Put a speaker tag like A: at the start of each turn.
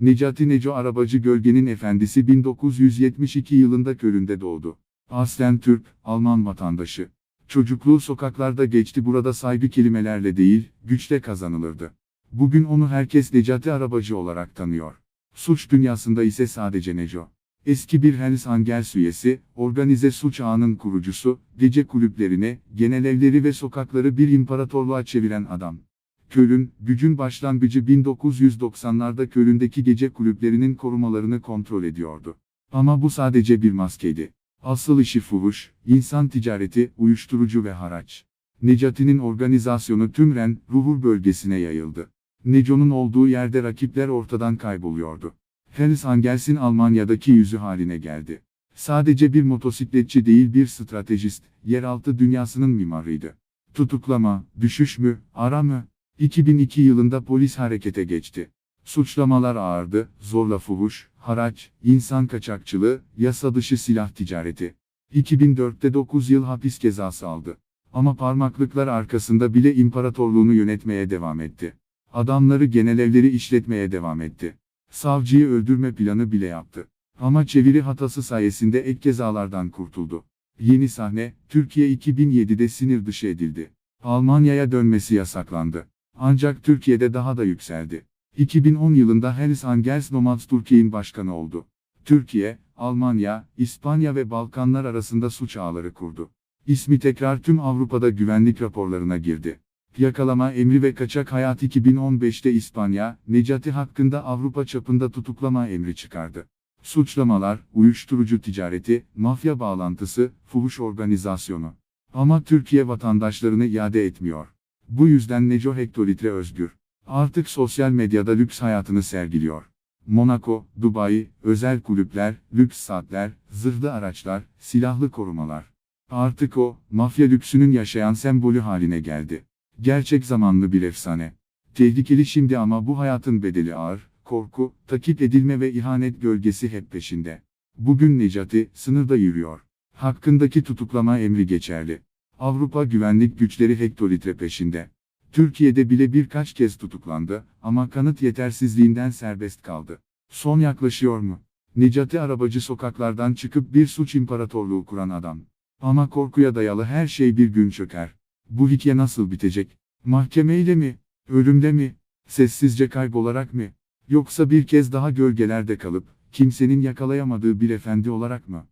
A: Necati Neco Arabacı Gölgenin Efendisi 1972 yılında Köln'de doğdu. Aslen Türk, Alman vatandaşı. Çocukluğu sokaklarda geçti burada saygı kelimelerle değil, güçle kazanılırdı. Bugün onu herkes Necati Arabacı olarak tanıyor. Suç dünyasında ise sadece Neco. Eski bir Hells Angels üyesi, organize suç ağının kurucusu, gece kulüplerine, genel evleri ve sokakları bir imparatorluğa çeviren adam. Köln, gücün başlangıcı 1990'larda Köln'deki gece kulüplerinin korumalarını kontrol ediyordu. Ama bu sadece bir maskeydi. Asıl işi fuhuş, insan ticareti, uyuşturucu ve haraç. Necati'nin organizasyonu tüm Ren, Ruhur bölgesine yayıldı. Neco'nun olduğu yerde rakipler ortadan kayboluyordu. Hells Angels'in Almanya'daki yüzü haline geldi. Sadece bir motosikletçi değil bir stratejist, yeraltı dünyasının mimarıydı. Tutuklama, düşüş mü, ara mı? 2002 yılında polis harekete geçti. Suçlamalar ağırdı, zorla fuhuş, haraç, insan kaçakçılığı, yasa dışı silah ticareti. 2004'te 9 yıl hapis cezası aldı. Ama parmaklıklar arkasında bile imparatorluğunu yönetmeye devam etti. Adamları genelevleri işletmeye devam etti. Savcıyı öldürme planı bile yaptı. Ama çeviri hatası sayesinde ek cezalardan kurtuldu. Yeni sahne, Türkiye 2007'de sinir dışı edildi. Almanya'ya dönmesi yasaklandı. Ancak Türkiye'de daha da yükseldi. 2010 yılında Hells Angels Nomads Türkiye'nin başkanı oldu. Türkiye, Almanya, İspanya ve Balkanlar arasında suç ağları kurdu. İsmi tekrar tüm Avrupa'da güvenlik raporlarına girdi. Yakalama emri ve kaçak hayat 2015'te İspanya, Necati hakkında Avrupa çapında tutuklama emri çıkardı. Suçlamalar, uyuşturucu ticareti, mafya bağlantısı, fuhuş organizasyonu. Ama Türkiye vatandaşlarını iade etmiyor. Bu yüzden Neco hektolitre özgür. Artık sosyal medyada lüks hayatını sergiliyor. Monaco, Dubai, özel kulüpler, lüks saatler, zırhlı araçlar, silahlı korumalar. Artık o, mafya lüksünün yaşayan sembolü haline geldi. Gerçek zamanlı bir efsane. Tehlikeli şimdi ama bu hayatın bedeli ağır, korku, takip edilme ve ihanet gölgesi hep peşinde. Bugün Necati, sınırda yürüyor. Hakkındaki tutuklama emri geçerli. Avrupa güvenlik güçleri hektolitre peşinde. Türkiye'de bile birkaç kez tutuklandı, ama kanıt yetersizliğinden serbest kaldı. Son yaklaşıyor mu? Necati Arabacı sokaklardan çıkıp bir suç imparatorluğu kuran adam. Ama korkuya dayalı her şey bir gün çöker. Bu hikaye nasıl bitecek? Mahkemeyle mi? Ölümle mi? Sessizce kaybolarak mı? Yoksa bir kez daha gölgelerde kalıp, kimsenin yakalayamadığı bir efendi olarak mı?